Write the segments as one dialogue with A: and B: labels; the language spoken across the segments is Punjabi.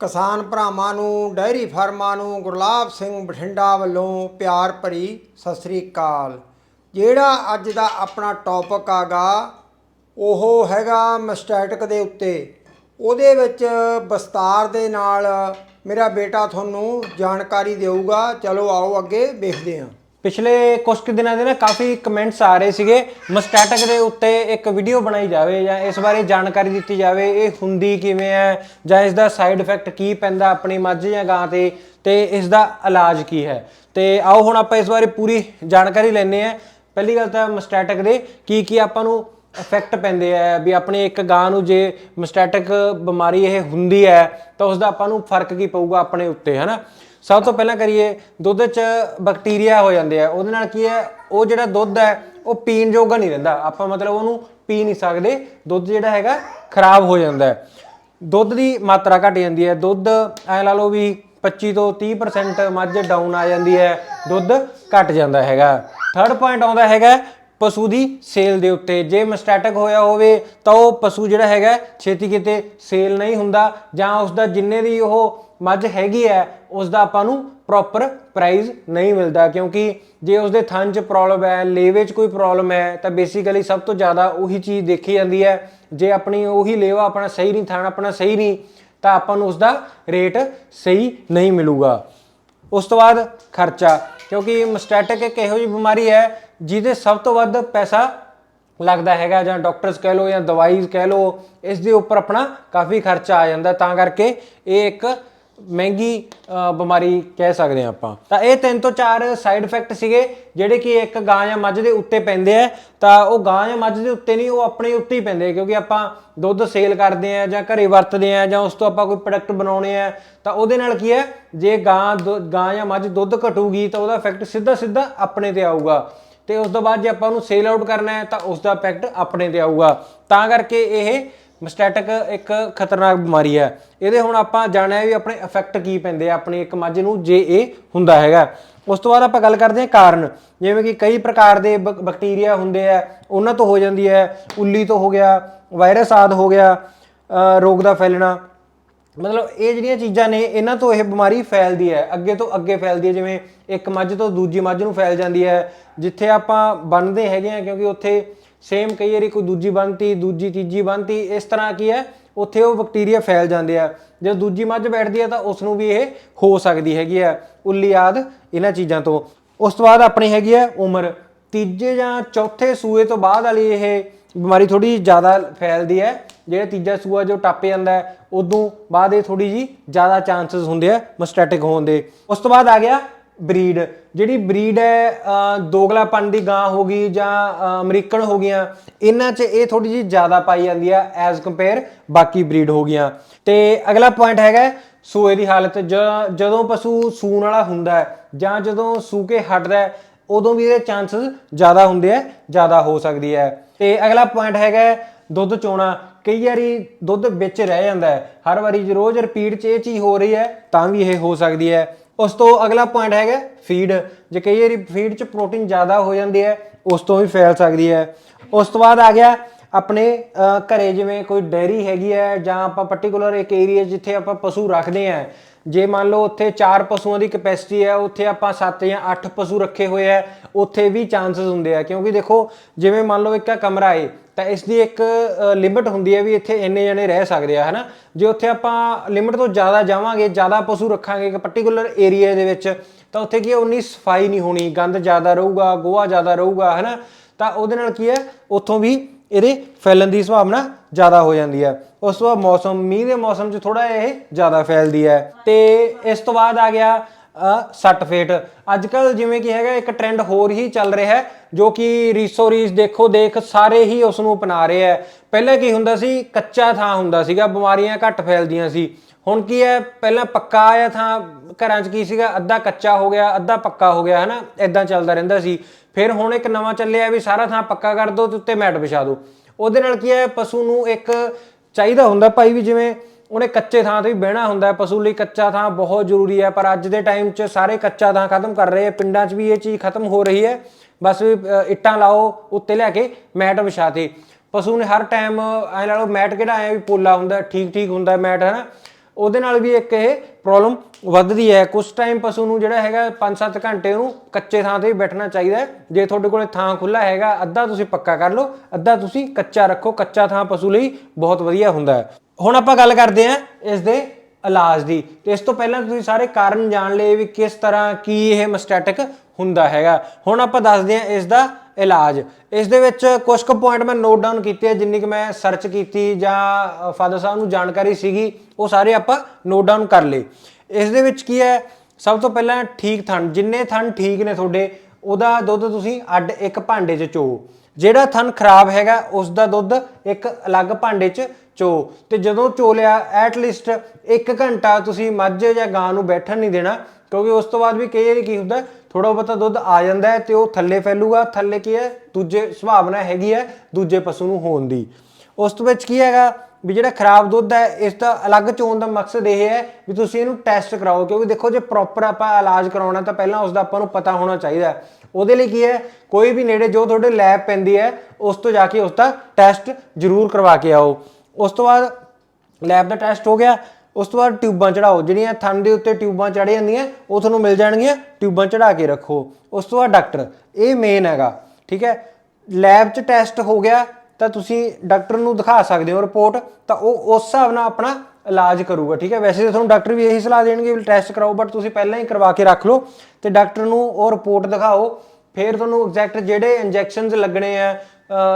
A: ਕਿਸਾਨ ਭਰਾਵਾਂ ਨੂੰ ਡੈਰੀ ਫਾਰਮਾਂ ਨੂੰ ਗੁਰਲਾਬ ਸਿੰਘ ਬਠਿੰਡਾ ਵੱਲੋਂ ਪਿਆਰ ਭਰੀ ਸਤਿ ਸ੍ਰੀ ਅਕਾਲ। ਜਿਹੜਾ ਅੱਜ ਦਾ ਆਪਣਾ ਟੌਪਿਕ ਆਗਾ, ਉਹ ਹੈਗਾ ਮਸਟੈਟਿਕ ਦੇ ਉੱਤੇ। ਉਹਦੇ ਵਿੱਚ ਵਿਸਤਾਰ ਦੇ ਨਾਲ ਮੇਰਾ ਬੇਟਾ ਤੁਹਾਨੂੰ ਜਾਣਕਾਰੀ ਦੇਊਗਾ। ਚਲੋ ਆਓ ਅੱਗੇ ਵੇਖਦੇ ਹਾਂ।
B: ਪਿਛਲੇ ਕੁਝ ਕੁ ਦਿਨਾਂ ਦੇ ਨਾ ਕਾਫੀ ਕਮੈਂਟਸ ਆ ਰਹੇ ਸੀਗੇ। ਮਸਟੈਟਿਕ ਦੇ ਉੱਤੇ ਇੱਕ ਵੀਡੀਓ ਬਣਾਈ ਜਾਵੇ ਜਾਂ ਇਸ ਬਾਰੇ ਜਾਣਕਾਰੀ ਦਿੱਤੀ ਜਾਵੇ, ਇਹ ਹੁੰਦੀ ਕਿਵੇਂ ਹੈ ਜਾਂ ਇਸ ਦਾ ਸਾਈਡ ਇਫੈਕਟ ਕੀ ਪੈਂਦਾ ਆਪਣੀ ਮੱਝ ਜਾਂ ਗਾਂ ਤੇ ਤੇ ਇਸ ਦਾ ਇਲਾਜ ਕੀ ਹੈ। ਤੇ ਆਓ ਹੁਣ ਆਪਾਂ ਇਸ ਬਾਰੇ ਪੂਰੀ ਜਾਣਕਾਰੀ ਲੈਣੇ ਆ ਪਹਿਲੀ ਗੱਲ ਤਾਂ ਮਸਟੈਟਿਕ ਦੇ ਕੀ ਕੀ ਆਪਾਂ ਨੂੰ ਇਫੈਕਟ ਪੈਂਦੇ ਆ, ਵੀ ਆਪਣੇ ਇੱਕ ਗਾਂ ਨੂੰ ਜੇ ਮਸਟੈਟਿਕ ਬਿਮਾਰੀ ਇਹ ਹੁੰਦੀ ਹੈ, ਤਾਂ ਉਸ ਦਾ ਆਪਾਂ ਨੂੰ ਫ਼ਰਕ ਕੀ ਪਊਗਾ ਆਪਣੇ ਉੱਤੇ, ਹਨਾ? ਸਭ ਤੋਂ ਪਹਿਲਾਂ ਕਰੀਏ, ਦੁੱਧ 'ਚ ਬੈਕਟੀਰੀਆ ਹੋ ਜਾਂਦੇ ਆ। ਉਹਦੇ ਨਾਲ ਕੀ ਹੈ? ਉਹ ਜਿਹੜਾ ਦੁੱਧ ਹੈ, ਉਹ ਪੀਣ ਯੋਗਾ ਨਹੀਂ ਰਹਿੰਦਾ। ਆਪਾਂ ਮਤਲਬ ਉਹਨੂੰ ਪੀ ਨਹੀਂ ਸਕਦੇ। ਦੁੱਧ ਜਿਹੜਾ ਹੈਗਾ, ਖਰਾਬ ਹੋ ਜਾਂਦਾ ਹੈ। ਦੁੱਧ ਦੀ ਮਾਤਰਾ ਘਟ ਜਾਂਦੀ ਹੈ। ਦੁੱਧ, ਐ ਲਾ ਲਓ ਵੀ 25 ਤੋਂ 30% ਮੱਝ ਡਾਊਨ ਆ ਜਾਂਦੀ ਹੈ। ਦੁੱਧ ਘਟ ਜਾਂਦਾ ਹੈਗਾ। ਥਰਡ ਪੁਆਇੰਟ ਆਉਂਦਾ ਹੈਗਾ ਪਸ਼ੂ ਦੀ ਸੇਲ ਦੇ ਉੱਤੇ। ਜੇ ਮਸਟੈਟਿਕ ਹੋਇਆ ਹੋਵੇ, ਤਾਂ ਉਹ ਪਸ਼ੂ ਜਿਹੜਾ ਹੈਗਾ, ਛੇਤੀ ਕਿਤੇ ਸੇਲ ਨਹੀਂ ਹੁੰਦਾ। ਜਾਂ ਉਸ ਦਾ ਜਿੰਨੇ ਦੀ ਉਹ ਮੱਝ ਹੈਗੀ ਹੈ ਉਸ ਦਾ ਆਪਾਂ ਨੂੰ ਪ੍ਰੋਪਰ ਪ੍ਰਾਈਸ ਨਹੀਂ ਮਿਲਦਾ ਕਿਉਂਕਿ ਜੇ ਉਸ ਦੇ ਥਣ 'ਚ ਪ੍ਰੋਬਲਮ ਹੈ, ਲੇਵੇ 'ਚ ਕੋਈ ਪ੍ਰੋਬਲਮ ਹੈ, ਤਾਂ ਬੇਸਿਕਲੀ ਸਭ ਤੋਂ ਜ਼ਿਆਦਾ ਉਹੀ ਚੀਜ਼ ਦੇਖੀ ਜਾਂਦੀ ਹੈ। ਜੇ ਆਪਣੀ ਉਹੀ ਲੇਵਾ ਆਪਣਾ ਸਹੀ ਨਹੀਂ, ਥਣ ਆਪਣਾ ਸਹੀ ਨਹੀਂ, ਤਾਂ ਆਪਾਂ ਨੂੰ ਉਸ ਦਾ ਰੇਟ ਸਹੀ ਨਹੀਂ ਮਿਲੂਗਾ। ਉਸ ਤੋਂ ਬਾਅਦ ਖਰਚਾ, ਕਿਉਂਕਿ ਮਸਟੈਟਿਕ ਇੱਕ ਇਹੋ ਜਿਹੀ ਬਿਮਾਰੀ ਹੈ, ਜਿਹਦੇ ਸਭ ਤੋਂ ਵੱਧ ਪੈਸਾ ਲੱਗਦਾ ਹੈਗਾ, ਜਾਂ ਡਾਕਟਰਸ ਕਹਿ ਲਓ ਜਾਂ ਦਵਾਈ ਕਹਿ ਲਓ, ਇਸ ਦੇ ਉੱਪਰ ਆਪਣਾ ਕਾਫੀ ਖਰਚਾ ਆ ਜਾਂਦਾ। ਤਾਂ ਕਰਕੇ ਇਹ ਇੱਕ ਮਹਿੰਗੀ ਬਿਮਾਰੀ ਕਹਿ ਸਕਦੇ ਹਾਂ ਆਪਾਂ। ਤਾਂ ਇਹ ਤਿੰਨ ਤੋਂ ਚਾਰ ਸਾਈਡ ਇਫੈਕਟ ਸੀਗੇ, ਜਿਹੜੇ ਕਿ ਇੱਕ ਗਾਂ ਜਾਂ ਮੱਝ ਦੇ ਉੱਤੇ ਪੈਂਦੇ ਆ। ਤਾਂ ਉਹ ਗਾਂ ਜਾਂ ਮੱਝ ਦੇ ਉੱਤੇ ਨਹੀਂ, ਉਹ ਆਪਣੇ ਉੱਤੇ ਹੀ ਪੈਂਦੇ ਕਿਉਂਕਿ ਆਪਾਂ ਦੁੱਧ ਸੇਲ ਕਰਦੇ ਆ ਜਾਂ ਘਰੇ ਵਰਤਦੇ ਆ ਜਾਂ ਉਸ ਤੋਂ ਆਪਾਂ ਕੋਈ ਪ੍ਰੋਡਕਟ ਬਣਾਉਣੇ ਆ। ਤਾਂ ਉਹਦੇ ਨਾਲ ਕੀ ਹੈ, ਜੇ ਗਾਂ ਦੁ- ਗਾਂ ਜਾਂ ਮੱਝ ਦੁੱਧ ਘਟੂਗੀ, ਤਾਂ ਉਹਦਾ ਇਫੈਕਟ ਸਿੱਧਾ ਸਿੱਧਾ ਆਪਣੇ ਤੇ ਆਊਗਾ। ਤੇ ਉਸ ਤੋਂ ਬਾਅਦ ਜੇ ਆਪਾਂ ਉਹਨੂੰ ਸੇਲ ਆਊਟ ਕਰਨਾ ਹੈ, ਤਾਂ ਉਸ ਦਾ ਇਫੈਕਟ ਆਪਣੇ ਤੇ ਆਊਗਾ। ਤਾਂ ਕਰਕੇ ਇਹ ਮਸਟੈਟਿਕ ਇੱਕ ਖਤਰਨਾਕ ਬਿਮਾਰੀ ਹੈ। ਇਹਦੇ ਹੁਣ ਆਪਾਂ ਜਾਣਿਆ ਵੀ ਆਪਣੇ ਇਫੈਕਟ ਕੀ ਪੈਂਦੇ ਆ, ਆਪਣੀ ਇੱਕ ਮੱਝ ਨੂੰ ਜੇ ਇਹ ਹੁੰਦਾ ਹੈਗਾ। ਉਸ ਤੋਂ ਬਾਅਦ ਆਪਾਂ ਗੱਲ ਕਰਦੇ ਹਾਂ ਕਾਰਨ। ਜਿਵੇਂ ਕਿ ਕਈ ਪ੍ਰਕਾਰ ਦੇ ਬਕ- ਬੈਕਟੀਰੀਆ ਹੁੰਦੇ ਆ, ਉਹਨਾਂ ਤੋਂ ਹੋ ਜਾਂਦੀ ਹੈ। ਉੱਲੀ ਤੋਂ ਹੋ ਗਿਆ, ਵਾਇਰਸ ਆਦ ਹੋ ਗਿਆ ਰੋਗ ਦਾ ਫੈਲਣਾ। ਮਤਲਬ ਇਹ ਜਿਹੜੀਆਂ ਚੀਜ਼ਾਂ ਨੇ, ਇਹਨਾਂ ਤੋਂ ਇਹ ਬਿਮਾਰੀ ਫੈਲਦੀ ਹੈ। ਅੱਗੇ ਤੋਂ ਅੱਗੇ ਫੈਲਦੀ ਹੈ। ਜਿਵੇਂ ਇੱਕ ਮੱਝ ਤੋਂ ਦੂਜੀ ਮੱਝ ਨੂੰ ਫੈਲ ਜਾਂਦੀ ਹੈ। ਜਿੱਥੇ ਆਪਾਂ ਬੰਨਦੇ ਹੈਗੇ ਆ ਕਿਉਂਕਿ ਉੱਥੇ ਸੇਮ ਕਈ ਵਾਰੀ ਕੋਈ ਦੂਜੀ ਬੰਨਤੀ, ਦੂਜੀ, ਤੀਜੀ ਬੰਨਤੀ, ਇਸ ਤਰ੍ਹਾਂ ਕੀ ਹੈ, ਉੱਥੇ ਉਹ ਬੈਕਟੀਰੀਆ ਫੈਲ ਜਾਂਦੇ ਆ। ਜੇ ਦੂਜੀ ਮੱਝ ਬੈਠਦੀ ਹੈ ਤਾਂ ਉਸ ਨੂੰ ਵੀ ਇਹ ਹੋ ਸਕਦੀ ਹੈਗੀ ਆ ਉੱਲੀ ਆਦ ਇਹਨਾਂ ਚੀਜ਼ਾਂ ਤੋਂ। ਉਸ ਤੋਂ ਬਾਅਦ ਆਪਣੀ ਹੈਗੀ ਹੈ ਉਮਰ। ਤੀਜੇ ਜਾਂ ਚੌਥੇ ਸੂਏ ਤੋਂ ਬਾਅਦ ਵਾਲੀ ਇਹ ਬਿਮਾਰੀ ਥੋੜੀ ਜ਼ਿਆਦਾ ਫੈਲਦੀ ਹੈ। ਜਿਹੜਾ ਤੀਜਾ ਸੂਆ ਜੋ ਟੱਪ ਜਾਂਦਾ ਉਦੋਂ ਬਾਅਦ ਇਹ ਥੋੜੀ ਜੀ ਜ਼ਿਆਦਾ ਚਾਂਸਸ ਹੁੰਦੇ ਆ ਮਸਟੈਟਿਕ ਹੋਣ ਦੇ। ਉਸ ਤੋਂ ਬਾਅਦ ਆ ਗਿਆ ਬਰੀਡ ਜਿਹੜੀ ਬਰੀਡ ਹੈ ਦੋਗਲਾਪਨ ਦੀ ਗਾਂ ਹੋ ਗਈ ਜਾਂ ਅਮਰੀਕਨ ਹੋ ਗਈਆਂ, ਇਹਨਾਂ 'ਚ ਇਹ ਥੋੜੀ ਜੀ ਜ਼ਿਆਦਾ ਪਾਈ ਜਾਂਦੀ ਆ ਐਜ਼ ਕੰਪੇਅਰ ਬਾਕੀ ਬਰੀਡ ਹੋ ਗਈਆਂ। ਤੇ ਅਗਲਾ ਪੁਆਇੰਟ ਹੈਗਾ ਸੂਏ ਦੀ ਹਾਲਤ, ਜ- ਜਦੋਂ ਪਸ਼ੂ ਸੂਣ ਵਾਲਾ ਹੁੰਦਾ ਹੈ ਜਾਂ ਜਦੋਂ ਸੂ ਕੇ ਹਟਦਾ ਹੈ, ਉਦੋਂ ਵੀ ਇਹਦੇ ਚਾਂਸਸ ਜ਼ਿਆਦਾ ਹੁੰਦੇ ਆ, ਜ਼ਿਆਦਾ ਹੋ ਸਕਦੀ ਹੈ। ਤੇ ਅਗਲਾ ਪੁਆਇੰਟ ਹੈਗਾ ਦੁੱਧ ਚੋਣਾ। ਕਈ ਵਾਰੀ ਦੁੱਧ ਵਿੱਚ ਰਹਿ ਜਾਂਦਾ ਹੈ, ਹਰ ਵਾਰੀ ਰੋਜ਼ ਰਿਪੀਟ 'ਚ ਇਹ ਚੀਜ਼ ਹੋ ਰਹੀ ਹੈ, ਤਾਂ ਵੀ ਇਹ ਹੋ ਸਕਦੀ ਹੈ। ਉਸ ਤੋਂ ਅਗਲਾ ਪੁਆਇੰਟ ਹੈਗਾ ਫੀਡ ਜੇ ਕਈ ਵਾਰੀ ਫੀਡ 'ਚ ਪ੍ਰੋਟੀਨ ਜ਼ਿਆਦਾ ਹੋ ਜਾਂਦੀ ਹੈ ਉਸ ਤੋਂ ਵੀ ਫੈਲ ਸਕਦੀ ਹੈ। ਉਸ ਤੋਂ ਬਾਅਦ ਆ ਗਿਆ ਆਪਣੇ ਅ, ਘਰੇ ਜਿਵੇਂ ਕੋਈ ਡੈਰੀ ਹੈਗੀ ਹੈ ਜਾਂ ਆਪਾਂ ਪਾਰਟਿਕੂਲਰ ਇੱਕ ਏਰੀਆ ਜਿੱਥੇ ਆਪਾਂ ਪਸ਼ੂ ਰੱਖਦੇ ਆ ਜੇ ਮੰਨ ਲਓ ਉੱਥੇ 4 ਪਸ਼ੂਆਂ ਦੀ ਕਪੈਸਿਟੀ ਹੈ, ਉੱਥੇ ਆਪਾਂ 7 ਜਾਂ 8 ਪਸ਼ੂ ਰੱਖੇ ਹੋਏ ਆ ਉੱਥੇ ਵੀ ਚਾਂਸਸ ਹੁੰਦੇ ਆ। ਕਿਉਂਕਿ ਦੇਖੋ, ਜਿਵੇਂ ਮੰਨ ਲਓ ਇੱਕ ਕਮਰਾ ਏ, ਤਾਂ ਇਸ ਦੀ ਇੱਕ ਲਿਮਿਟ ਹੁੰਦੀ ਹੈ ਵੀ ਇੱਥੇ ਇੰਨੇ ਜਣੇ ਰਹਿ ਸਕਦੇ ਆ, ਹਨਾ? ਜੇ ਉੱਥੇ ਆਪਾਂ ਲਿਮਿਟ ਤੋਂ ਜ਼ਿਆਦਾ ਜਾਵਾਂਗੇ, ਜ਼ਿਆਦਾ ਪਸ਼ੂ ਰੱਖਾਂਗੇ ਇੱਕ ਪਾਰਟਿਕੂਲਰ ਏਰੀਆ ਦੇ ਵਿੱਚ, ਤਾਂ ਉੱਥੇ ਕੀ ਹੈ, ਉਨੀ ਸਫ਼ਾਈ ਨਹੀਂ ਹੋਣੀ, ਗੰਦ ਜ਼ਿਆਦਾ ਰਹੂਗਾ, ਗੋਹਾ ਜ਼ਿਆਦਾ ਰਹੂਗਾ, ਹਨਾ? ਤਾਂ ਉਹਦੇ ਨਾਲ ਕੀ ਹੈ, ਉੱਥੋਂ ਵੀ ਇਹਦੇ ਫੈਲਣ ਦੀ ਸੰਭਾਵਨਾ ਜ਼ਿਆਦਾ ਹੋ ਜਾਂਦੀ ਹੈ। ਉਸ ਤੋਂ ਬਾਅਦ ਮੌਸਮ, ਮੀਂਹ ਦੇ ਮੌਸਮ 'ਚ ਥੋੜਾ ਇਹ ਜ਼ਿਆਦਾ ਫੈਲਦੀ ਹੈ। ਤੇ ਇਸ ਤੋਂ ਬਾਅਦ ਆ ਗਿਆ ਸੱਟ ਫੇਟ। ਅੱਜ ਕੱਲ ਜਿਵੇਂ ਕਿ ਹੈਗਾ, ਇੱਕ ਟ੍ਰੈਂਡ ਹੋਰ ਹੀ ਚੱਲ ਰਿਹਾ ਹੈ, ਜੋ ਕਿ ਰੀਸੋ ਰੀਸ ਦੇਖੋ, ਦੇਖ, ਸਾਰੇ ਹੀ ਉਸ ਨੂੰ ਅਪਣਾ ਰਹੇ ਹੈ। ਪਹਿਲਾਂ ਕੀ ਹੁੰਦਾ ਸੀ, ਕੱਚਾ ਥਾਂ ਹੁੰਦਾ ਸੀਗਾ, ਬਿਮਾਰੀਆਂ ਘੱਟ ਫੈਲਦੀਆਂ ਸੀ। ਹੁਣ ਕੀ ਹੈ, ਪਹਿਲਾਂ ਪੱਕਾ ਆਇਆ ਥਾਂ ਘਰਾਂ 'ਚ ਕੀ ਸੀਗਾ, ਅੱਧਾ ਕੱਚਾ ਹੋ ਗਿਆ, ਅੱਧਾ ਪੱਕਾ ਹੋ ਗਿਆ, ਹਨਾ? ਇਦਾਂ ਚੱਲਦਾ ਰਹਿੰਦਾ ਸੀ। ਫਿਰ ਹੁਣ ਇੱਕ ਨਵਾਂ ਚੱਲਿਆ ਵੀ ਸਾਰਾ ਥਾਂ ਪੱਕਾ ਕਰ ਦਿਓ ਤੇ ਉੱਤੇ ਮੈਟ ਵਿਛਾ ਦਿਓ ਉਹਦੇ ਨਾਲ ਕੀ ਹੈ ਪਸ਼ੂ ਨੂੰ ਇੱਕ ਚਾਹੀਦਾ ਹੁੰਦਾ ਭਾਈ ਵੀ ਜਿਵੇਂ ਉਹਨੇ ਕੱਚੇ ਥਾਂ ਤੇ ਵੀ ਬਹਿਣਾ ਹੁੰਦਾ ਹੈ ਪਸ਼ੂ ਲਈ ਕੱਚਾ ਥਾਂ ਬਹੁਤ ਜ਼ਰੂਰੀ ਹੈ ਪਰ ਅੱਜ ਦੇ ਟਾਈਮ 'ਚ ਸਾਰੇ ਕੱਚਾ ਥਾਂ ਖਤਮ ਕਰ ਰਹੇ ਆ ਪਿੰਡਾਂ 'ਚ ਵੀ ਇਹ ਚੀਜ਼ ਖਤਮ ਹੋ ਰਹੀ ਹੈ। ਬਸ ਵੀ, ਇੱਟਾਂ ਲਾਓ ਉੱਤੇ ਲਿਆ ਕੇ ਮੈਟ ਵਿਛਾਤੇ ਪਸ਼ੂ ਨੇ ਹਰ ਟਾਈਮ ਐ ਲਾ ਲਓ ਮੈਟ ਕਿਹੜਾ ਆਇਆ ਵੀ ਪੋਲਾ ਹੁੰਦਾ ਠੀਕ ਠੀਕ ਹੁੰਦਾ ਮੈਟ ਹੈ ਨਾ ਉਹਦੇ ਨਾਲ ਵੀ ਇੱਕ ਇਹ ਪ੍ਰੋਬਲਮ ਵੱਧਦੀ ਹੈ। ਕੁਝ ਟਾਈਮ ਪਸ਼ੂ ਨੂੰ ਜਿਹੜਾ ਹੈਗਾ 5-7 ਘੰਟੇ ਉਹਨੂੰ ਕੱਚੇ ਥਾਂ ਤੇ ਵੀ ਬੈਠਣਾ ਚਾਹੀਦਾ ਜੇ ਤੁਹਾਡੇ ਕੋਲੇ ਥਾਂ ਖੁੱਲਾ ਹੈਗਾ, ਅੱਧਾ ਤੁਸੀਂ ਪੱਕਾ ਕਰ ਲਓ, ਅੱਧਾ ਤੁਸੀਂ ਕੱਚਾ ਰੱਖੋ। ਕੱਚਾ ਥਾਂ ਪਸ਼ੂ ਲਈ ਬਹੁਤ ਵਧੀਆ ਹੁੰਦਾ ਹੈ। ਹੁਣ ਆਪਾਂ ਗੱਲ ਕਰਦੇ ਹਾਂ ਇਸ ਦੇ ਇਲਾਜ ਦੀ। ਤੇ ਇਸ ਤੋਂ ਪਹਿਲਾਂ ਤੁਸੀਂ ਸਾਰੇ ਕਾਰਨ ਜਾਣ ਲਏ ਵੀ ਕਿਸ ਤਰ੍ਹਾਂ ਕੀ ਇਹ ਮਸਟੈਟਿਕ ਹੁੰਦਾ ਹੈਗਾ। ਹੁਣ ਆਪਾਂ ਦੱਸਦੇ ਹਾਂ ਇਸ ਦਾ ਇਲਾਜ। ਇਸ ਦੇ ਵਿੱਚ ਕੁਝ ਕੁ ਪੁਆਇੰਟ ਮੈਂ ਨੋਟ ਡਾਊਨ ਕੀਤੇ ਆ, ਜਿੰਨੀ ਕਿ ਮੈਂ ਸਰਚ ਕੀਤੀ ਜਾਂ ਫਾਦਰ ਸਾਹਿਬ ਨੂੰ ਜਾਣਕਾਰੀ ਸੀਗੀ, ਉਹ ਸਾਰੇ ਆਪਾਂ ਨੋਟ ਡਾਊਨ ਕਰ ਲਏ। ਇਸ ਦੇ ਵਿੱਚ ਕੀ ਹੈ, ਸਭ ਤੋਂ ਪਹਿਲਾਂ ਠੀਕ ਥਣ, ਜਿੰਨੇ ਥਣ ਠੀਕ ਨੇ ਤੁਹਾਡੇ, ਉਹਦਾ ਦੁੱਧ ਤੁਸੀਂ ਅੱਡ ਇੱਕ ਭਾਂਡੇ 'ਚ ਚੋ। ਜਿਹੜਾ ਥਣ ਖਰਾਬ ਹੈਗਾ ਉਸ ਦਾ ਦੁੱਧ ਇੱਕ ਅਲੱਗ ਭਾਂਡੇ 'ਚ ਚੋ। ਤੇ ਜਦੋਂ ਚੋ ਲਿਆ ਐਟ ਲੀਸਟ 1 ਘੰਟਾ ਤੁਸੀਂ ਮੱਝ ਜਾਂ ਗਾਂ ਨੂੰ ਬੈਠਣ ਨਹੀਂ ਦੇਣਾ ਕਿਉਂਕਿ ਉਸ ਤੋਂ ਬਾਅਦ ਵੀ ਕਈ ਵਾਰੀ ਕੀ ਹੁੰਦਾ ਥੋੜਾ ਬਹੁਤਾ ਦੁੱਧ ਆ ਜਾਂਦਾ ਹੈ ਤੇ ਉਹ ਥੱਲੇ ਫੈਲੂਗਾ, ਥੱਲੇ ਕੀ ਹੈ, ਦੂਜੇ ਸੁਭਾਵਨਾ ਹੈਗੀ ਹੈ, ਦੂਜੇ ਪਸ਼ੂ ਨੂੰ ਹੋਣ ਦੀ। ਉਸ ਤੋਂ ਵਿੱਚ ਕੀ ਹੈਗਾ ਵੀ ਜਿਹੜਾ ਖਰਾਬ ਦੁੱਧ ਹੈ, ਇਸ ਦਾ ਅਲੱਗ ਚੋਣ ਦਾ ਮਕਸਦ ਇਹ ਹੈ ਵੀ ਤੁਸੀਂ ਇਹਨੂੰ ਟੈਸਟ ਕਰਾਓ, ਕਿਉਂਕਿ ਦੇਖੋ ਜੇ ਪ੍ਰੋਪਰ ਆਪਾਂ ਇਲਾਜ ਕਰਾਉਣਾ ਤਾਂ ਪਹਿਲਾਂ ਉਸ ਦਾ ਆਪਾਂ ਨੂੰ ਪਤਾ ਹੋਣਾ ਚਾਹੀਦਾ ਹੈ। ਉਹਦੇ ਲਈ ਕੀ ਹੈ, ਕੋਈ ਵੀ ਨੇੜੇ ਜੋ ਤੁਹਾਡੇ ਲੈਬ ਪੈਂਦੀ ਹੈ, ਉਸ ਤੋਂ ਜਾ ਕੇ ਉਸ ਦਾ ਟੈਸਟ ਜ਼ਰੂਰ ਕਰਵਾ ਕੇ ਆਓ। ਉਸ ਤੋਂ ਬਾਅਦ ਲੈਬ ਦਾ ਟੈਸਟ ਹੋ ਗਿਆ ਉਸ ਤੋਂ ਬਾਅਦ ਟਿਊਬਾਂ ਚੜਾਓ, ਜਿਹੜੀਆਂ ਥਣ ਦੇ ਉੱਤੇ ਟਿਊਬਾਂ ਚੜ ਜਾਂਦੀਆਂ, ਉਹ ਤੁਹਾਨੂੰ ਮਿਲ ਜਾਣਗੀਆਂ, ਟਿਊਬਾਂ ਚੜਾ ਕੇ ਰੱਖੋ। ਉਸ ਤੋਂ ਬਾਅਦ ਡਾਕਟਰ, ਇਹ ਮੇਨ ਹੈਗਾ, ਠੀਕ ਹੈ? ਲੈਬ 'ਚ ਟੈਸਟ ਹੋ ਗਿਆ, ਤਾਂ ਤੁਸੀਂ ਡਾਕਟਰ ਨੂੰ ਦਿਖਾ ਸਕਦੇ ਹੋ ਰਿਪੋਰਟ ਤਾਂ ਉਹ ਉਸ ਹਿਸਾਬ ਨਾਲ ਆਪਣਾ ਇਲਾਜ ਕਰੂਗਾ, ਠੀਕ ਹੈ? ਵੈਸੇ ਤਾਂ ਤੁਹਾਨੂੰ ਡਾਕਟਰ ਵੀ ਇਹੀ ਸਲਾਹ ਦੇਣਗੇ ਵੀ ਟੈਸਟ ਕਰਾਓ ਬਟ ਤੁਸੀਂ ਪਹਿਲਾਂ ਹੀ ਕਰਵਾ ਕੇ ਰੱਖ ਲਓ, ਤੇ ਡਾਕਟਰ ਨੂੰ ਉਹ ਰਿਪੋਰਟ ਦਿਖਾਓ। ਫਿਰ ਤੁਹਾਨੂੰ ਐਗਜ਼ੈਕਟ ਜਿਹੜੇ ਇੰਜੈਕਸ਼ਨਸ ਲੱਗਣੇ ਆ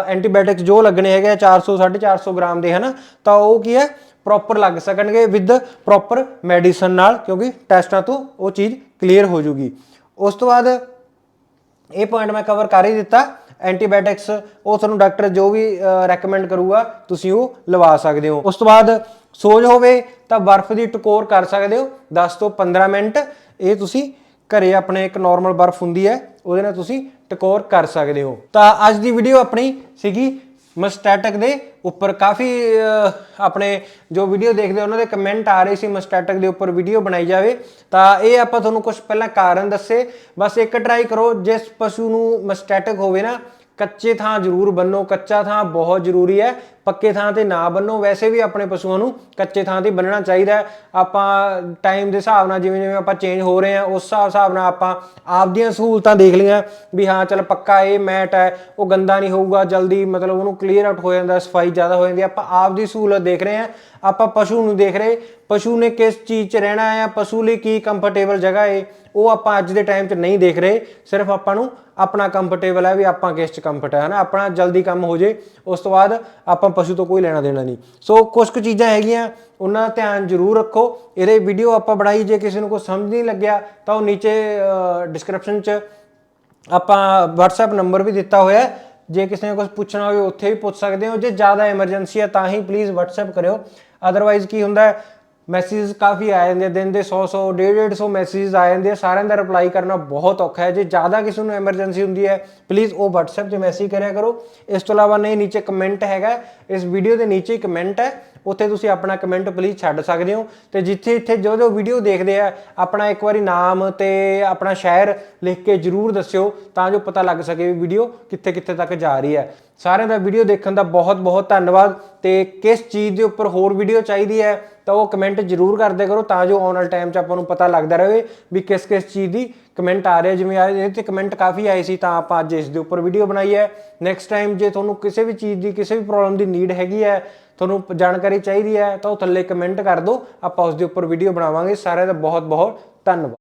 B: ਐਂਟੀਬਾਇਓਟਿਕਸ ਜੋ ਲੱਗਣੇ ਹੈਗੇ ਆ 400 450 ਗ੍ਰਾਮ ਦੇ, ਹਨਾ? ਤਾਂ ਉਹ ਕੀ ਹੈ? ਪ੍ਰੋਪਰ ਲੱਗ ਸਕਣਗੇ ਵਿਦ ਪ੍ਰੋਪਰ ਮੈਡੀਸਨ ਨਾਲ, ਕਿਉਂਕਿ ਟੈਸਟਾਂ ਤੋਂ ਉਹ ਚੀਜ਼ ਕਲੀਅਰ ਹੋ ਜੂਗੀ। ਉਸ ਤੋਂ ਬਾਅਦ ਇਹ ਪੁਆਇੰਟ ਮੈਂ ਕਵਰ ਕਰ ਹੀ ਦਿੱਤਾ। ਐਂਟੀਬਾਇਓਟਿਕਸ ਉਹ ਤੁਹਾਨੂੰ ਡਾਕਟਰ ਜੋ ਵੀ ਰეკਮੈਂਡ ਕਰੂਗਾ, ਤੁਸੀਂ ਉਹ ਲਵਾ ਸਕਦੇ ਹੋ। ਉਸ ਤੋਂ ਬਾਅਦ ਸੋਜ ਹੋਵੇ ਤਾਂ ਬਰਫ਼ ਦੀ ਟਕੋਰ ਕਰ ਸਕਦੇ ਹੋ 10 ਤੋਂ 15 ਮਿੰਟ। ਇਹ ਤੁਸੀਂ ਘਰੇ ਆਪਣੇ ਇੱਕ ਨਾਰਮਲ ਬਰਫ਼ ਹੁੰਦੀ ਹੈ, ਉਹਦੇ ਨਾਲ ਤੁਸੀਂ ਟਕੋਰ ਕਰ ਸਕਦੇ ਹੋ। ਤਾਂ ਅੱਜ ਦੀ ਵੀਡੀਓ ਆਪਣੀ ਸੀਗੀ ਮਸਟੈਟਿਕ ਦੇ ਉੱਪਰ ਕਾਫੀ ਆਪਣੇ ਜੋ ਵੀਡੀਓ ਦੇਖਦੇ ਉਹਨਾਂ ਦੇ ਕਮੈਂਟ ਆ ਰਹੇ ਸੀ ਮਸਟੈਟਿਕ ਦੇ ਉੱਪਰ ਵੀਡੀਓ ਬਣਾਈ ਜਾਵੇ। ਤਾਂ ਇਹ ਆਪਾਂ ਤੁਹਾਨੂੰ ਕੁਝ ਪਹਿਲਾਂ ਕਾਰਨ ਦੱਸੇ। ਬਸ ਇੱਕ ਟਰਾਈ ਕਰੋ, ਜਿਸ ਪਸ਼ੂ ਨੂੰ ਮਸਟੈਟਿਕ ਹੋਵੇ ਨਾ, ਕੱਚੇ ਥਾਂ ਜ਼ਰੂਰ ਬੰਨੋ, ਕੱਚਾ ਥਾਂ ਬਹੁਤ ਜ਼ਰੂਰੀ ਹੈ। ਪੱਕੇ ਥਾਂ ਤੇ ਨਾ ਬੰਨੋ, ਵੈਸੇ ਵੀ ਆਪਣੇ ਪਸ਼ੂਆਂ ਨੂੰ ਕੱਚੇ ਥਾਂ ਤੇ ਬੰਨਣਾ ਚਾਹੀਦਾ ਆਪਾਂ ਟਾਈਮ ਦੇ ਹਿਸਾਬ ਨਾਲ ਜਿਵੇਂ ਜਿਵੇਂ ਆਪਾਂ ਚੇਂਜ ਹੋ ਰਹੇ ਹਾਂ, ਉਸ ਹਿਸਾਬ ਹਿਸਾਬ ਨਾਲ ਆਪਾਂ ਆਪਦੀਆਂ ਸਹੂਲਤਾਂ ਦੇਖ ਲਈਆਂ ਵੀ ਹਾਂ, ਚਲ ਪੱਕਾ ਇਹ ਮੈਟ ਹੈ, ਉਹ ਗੰਦਾ ਨਹੀਂ ਹੋਊਗਾ, ਜਲਦੀ ਮਤਲਬ ਉਹਨੂੰ ਕਲੀਅਰ ਆਊਟ ਹੋ ਜਾਂਦਾ, ਸਫ਼ਾਈ ਜ਼ਿਆਦਾ ਹੋ ਜਾਂਦੀ ਹੈ। ਆਪਾਂ ਆਪਦੀ ਸਹੂਲਤ ਦੇਖ ਰਹੇ ਹਾਂ, ਆਪਾਂ ਪਸ਼ੂ ਨੂੰ ਦੇਖ ਰਹੇ, ਪਸ਼ੂ ਨੇ ਕਿਸ ਚੀਜ਼ 'ਚ ਰਹਿਣਾ ਹੈ, ਪਸ਼ੂ ਲਈ ਕੀ ਕੰਫਰਟੇਬਲ ਜਗ੍ਹਾ ਹੈ, ਉਹ ਆਪਾਂ ਅੱਜ ਦੇ ਟਾਈਮ 'ਚ ਨਹੀਂ ਦੇਖ ਰਹੇ, ਸਿਰਫ ਆਪਾਂ ਨੂੰ ਆਪਣਾ ਕੰਫਰਟੇਬਲ ਹੈ ਵੀ ਆਪਾਂ ਕਿਸ 'ਚ ਕੰਫਰਟ ਹੈ, ਹਨਾ ਆਪਣਾ ਜਲਦੀ ਕੰਮ ਹੋ ਜੇ, ਉਸ ਤੋਂ ਬਾਅਦ ਆਪਾਂ ਪਸ਼ੂ ਤੋਂ ਕੋਈ ਲੈਣਾ ਦੇਣਾ ਨਹੀਂ। ਸੋ ਕੁਝ ਕੁ ਚੀਜ਼ਾਂ ਹੈਗੀਆਂ, ਉਹਨਾਂ ਦਾ ਧਿਆਨ ਜ਼ਰੂਰ ਰੱਖੋ। ਇਹਦੇ ਵੀਡੀਓ ਆਪਾਂ ਬਣਾਈ, ਜੇ ਕਿਸੇ ਨੂੰ ਕੋਈ ਸਮਝ ਨਹੀਂ ਲੱਗਿਆ, ਤਾਂ ਉਹ ਨੀਚੇ ਡਿਸਕ੍ਰਿਪਸ਼ਨ 'ਚ ਆਪਾਂ WhatsApp ਨੰਬਰ ਵੀ ਦਿੱਤਾ ਹੋਇਆ ਹੈ। ਜੇ ਕਿਸੇ ਨੇ ਕੁਝ ਪੁੱਛਣਾ ਹੋਵੇ, ਉੱਥੇ ਵੀ ਪੁੱਛ ਸਕਦੇ ਹੋ। ਜੇ ਜ਼ਿਆਦਾ ਐਮਰਜੈਂਸੀ ਹੈ ਤਾਂ ਹੀ ਪਲੀਜ਼ WhatsApp ਕਰਿਓ। ਅਦਰਵਾਈਜ਼ ਕੀ ਹੁੰਦਾ ਹੈ ਮੈਸੇਜ ਕਾਫੀ ਆ ਜਾਂਦੇ ਦਿਨ ਦੇ 100 100 ਡੇਢ 150 ਮੈਸੇजेस ਆ ਜਾਂਦੇ ਸਾਰਿਆਂ ਦਾ ਰਿਪਲਾਈ ਕਰਨਾ ਬਹੁਤ ਔਖਾ ਹੈ। ਜੇ ਜ਼ਿਆਦਾ ਕਿਸੇ ਨੂੰ ਐਮਰਜੈਂਸੀ ਹੁੰਦੀ ਹੈ ਪਲੀਜ਼ ਉਹ WhatsApp ਤੇ ਮੈਸੇਜ ਕਰਿਆ ਕਰੋ। ਇਸ ਤੋਂ ਇਲਾਵਾ ਨਹੀਂ, ਨੀਚੇ ਕਮੈਂਟ ਹੈਗਾ, ਇਸ ਵੀਡੀਓ ਦੇ ਨੀਚੇ ਕਮੈਂਟ ਹੈ। ਉੱਥੇ ਤੁਸੀਂ ਆਪਣਾ ਕਮੈਂਟ ਪਲੀਜ਼ ਛੱਡ ਸਕਦੇ ਹੋ ਤੇ ਜਿੱਥੇ ਇੱਥੇ ਜੋ ਜੋ ਵੀਡੀਓ ਦੇਖਦੇ ਆ, ਆਪਣਾ ਇੱਕ ਵਾਰੀ ਨਾਮ ਤੇ ਆਪਣਾ ਸ਼ਹਿਰ ਲਿਖ ਕੇ ਜਰੂਰ ਦੱਸਿਓ ਤਾਂ ਜੋ ਪਤਾ ਲੱਗ ਸਕੇ ਵੀ ਵੀਡੀਓ ਕਿੱਥੇ ਕਿੱਥੇ ਤੱਕ ਜਾ ਰਹੀ ਹੈ। ਸਾਰਿਆਂ ਦਾ ਵੀਡੀਓ ਦੇਖਣ ਦਾ ਬਹੁਤ ਬਹੁਤ ਧੰਨਵਾਦ ਤੇ ਕਿਸ ਚੀਜ਼ ਦੇ ਉੱਪਰ ਹੋਰ ਵੀਡੀਓ ਚਾਹੀਦੀ ਹੈ ਤਾਂ ਉਹ ਕਮੈਂਟ ਜਰੂਰ ਕਰਦੇ ਕਰੋ ਤਾਂ ਜੋ ਆਉਣ ਵਾਲੇ ਟਾਈਮ 'ਚ ਆਪਾਂ ਨੂੰ ਪਤਾ ਲੱਗਦਾ ਰਹੇ ਵੀ ਕਿਸ ਕਿਸ ਚੀਜ਼ ਦੀ ਕਮੈਂਟ ਆ ਰਿਹਾ ਜਿਵੇਂ ਆ ਇਹ ਤੇ ਕਮੈਂਟ ਕਾਫੀ ਆਏ ਸੀ ਤਾਂ ਆਪਾਂ ਅੱਜ ਇਸ ਦੇ ਉੱਪਰ ਵੀਡੀਓ ਬਣਾਈ ਹੈ। ਨੈਕਸਟ ਟਾਈਮ ਜੇ ਤੁਹਾਨੂੰ ਕਿਸੇ ਵੀ ਚੀਜ਼ ਦੀ, ਕਿਸੇ ਵੀ ਪ੍ਰੋਬਲਮ ਦੀ ਨੀਡ ਹੈਗੀ ਹੈ ਤੁਹਾਨੂੰ ਜਾਣਕਾਰੀ ਚਾਹੀਦੀ ਹੈ ਤਾਂ ਉਹ ਥੱਲੇ ਕਮੈਂਟ ਕਰ ਦਿਓ। ਆਪਾਂ ਉਸ ਦੇ ਉੱਪਰ ਵੀਡੀਓ ਬਣਾਵਾਂਗੇ। ਸਾਰਿਆਂ ਦਾ ਬਹੁਤ ਬਹੁਤ ਧੰਨਵਾਦ।